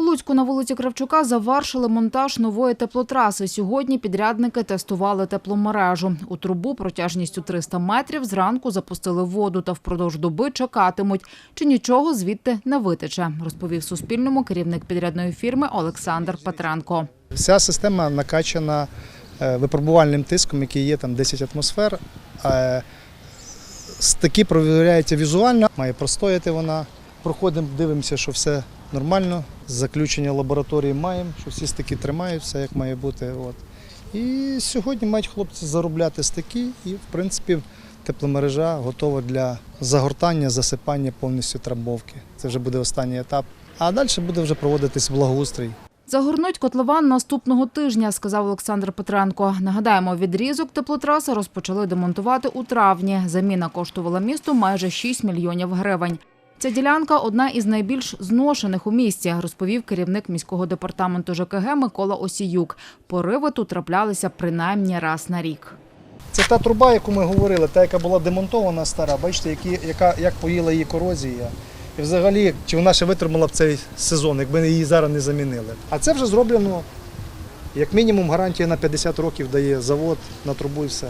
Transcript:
У Луцьку на вулиці Кравчука завершили монтаж нової теплотраси. Сьогодні підрядники тестували тепломережу. У трубу протяжністю 300 метрів зранку запустили воду та впродовж доби чекатимуть, чи нічого звідти не витече, розповів Суспільному керівник підрядної фірми Олександр Петренко. Вся система накачана е, випробувальним тиском, який є там 10 атмосфер. Е, Стики провіряються візуально, має простояти вона. Проходимо, дивимося, що все нормально. Заключення лабораторії маємо, що всі стики тримають, все як має бути. От. І сьогодні мають хлопці заробляти стики, і, в принципі, тепломережа готова для загортання, засипання повністю трамбовки. Це вже буде останній етап. А далі буде вже проводитись благоустрій. Загорнуть котлован наступного тижня, сказав Олександр Петренко. Нагадаємо, відрізок теплотраси розпочали демонтувати у травні. Заміна коштувала місту майже 6 мільйонів гривень. Ця ділянка одна із найбільш зношених у місті, розповів керівник міського департаменту ЖКГ Микола Осіюк. Пориви тут траплялися принаймні раз на рік. Це та труба, яку ми говорили, та, яка була демонтована стара, бачите, які, яка, як поїла її корозія. І взагалі, чи вона ще витримала б цей сезон, якби її зараз не замінили. А це вже зроблено, як мінімум, гарантія на 50 років дає завод на трубу і все.